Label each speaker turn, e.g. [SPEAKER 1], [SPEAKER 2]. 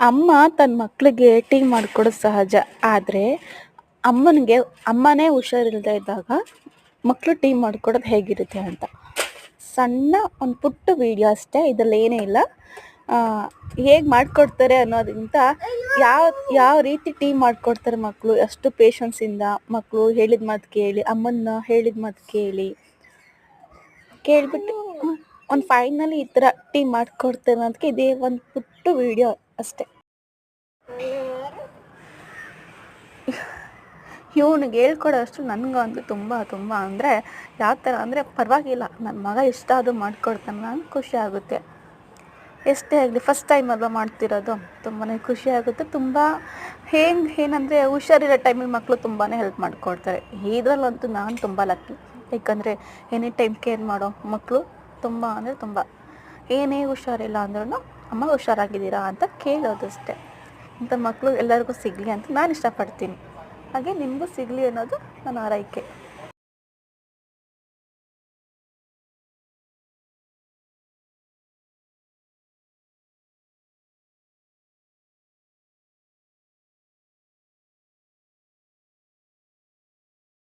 [SPEAKER 1] ಅಮ್ಮ ತನ್ನ ಮಕ್ಕಳಿಗೆ ಟೀ ಮಾಡಿಕೊಡೋದು ಸಹಜ. ಆದರೆ ಅಮ್ಮನಿಗೆ, ಅಮ್ಮನೇ ಹುಷಾರಿಲ್ಲದೆ ಇದ್ದಾಗ ಮಕ್ಕಳು ಟೀ ಮಾಡಿಕೊಡೋದು ಹೇಗಿರುತ್ತೆ ಅಂತ. ಸಣ್ಣ ಒಂದು ಪುಟ್ಟ ವಿಡಿಯೋ ಅಷ್ಟೇ, ಇದರಲ್ಲಿ ಏನೇ ಇಲ್ಲ. ಹೇಗೆ ಮಾಡಿಕೊಡ್ತಾರೆ ಅನ್ನೋದಕ್ಕಿಂತ ಯಾವ ಯಾವ ರೀತಿ ಟೀ ಮಾಡಿಕೊಡ್ತಾರೆ ಮಕ್ಕಳು ಎಷ್ಟು ಪೇಷನ್ಸಿಂದ ಮಕ್ಕಳು ಹೇಳಿದ ಮಾತು ಕೇಳಿ ಅಮ್ಮನ ಹೇಳಿದ ಮಾತು ಕೇಳಿ. ಕೇಳಿಬಿಟ್ಟು ಒಂದು ಫೈನಲಿ ಈ ಥರ ಟೀ ಮಾಡಿಕೊಡ್ತಾರೆ ಅನ್ನೋದಕ್ಕೆ ಇದೇ ಒಂದು ಪುಟ್ಟ ವಿಡಿಯೋ ಅಷ್ಟೇ. ಇವ್ನಿಗೆ ಹೇಳ್ಕೊಡೋಷ್ಟು ನನಗಂತೂ ತುಂಬ ತುಂಬ ಅಂದರೆ ಯಾವ ಥರ ಅಂದರೆ ಪರವಾಗಿಲ್ಲ. ನನ್ನ ಮಗ ಇಷ್ಟ ಅದು ಮಾಡಿಕೊಡ್ತಾನೆ ನಾನು ಖುಷಿ ಆಗುತ್ತೆ. ಎಷ್ಟೇ ಆಗಲಿ ಫಸ್ಟ್ ಟೈಮ್ ಅಲ್ವಾ ಮಾಡ್ತಿರೋದು? ತುಂಬಾ ಖುಷಿ ಆಗುತ್ತೆ. ತುಂಬ ಹೆಂಗೆ, ಏನಂದರೆ ಹುಷಾರಿರೋ ಟೈಮಲ್ಲಿ ಮಕ್ಕಳು ತುಂಬಾ ಹೆಲ್ಪ್ ಮಾಡಿಕೊಡ್ತಾರೆ. ಇದರಲ್ಲಂತೂ ನಾನು ತುಂಬ ಲಕ್ಕಿ ಯಾಕಂದರೆ ಎನಿ ಟೈಮ್ ಕೇರ್ ಮಾಡೋ ಮಕ್ಕಳು ತುಂಬ ಅಂದರೆ ತುಂಬ. ಏನೇ ಹುಷಾರಿಲ್ಲ ಅಂದ್ರೂ ಅಮ್ಮ ಹುಷಾರಾಗಿದ್ದೀರಾ ಅಂತ ಕೇಳೋದಷ್ಟೇ. ಇಂಥ ಮಕ್ಕಳು ಎಲ್ಲರಿಗೂ ಸಿಗಲಿ ಅಂತ ನಾನು ಇಷ್ಟಪಡ್ತೀನಿ. ಹಾಗೆ ನಿಮಗೂ ಸಿಗಲಿ ಅನ್ನೋದು ನನ್ನ ಆರೈಕೆ.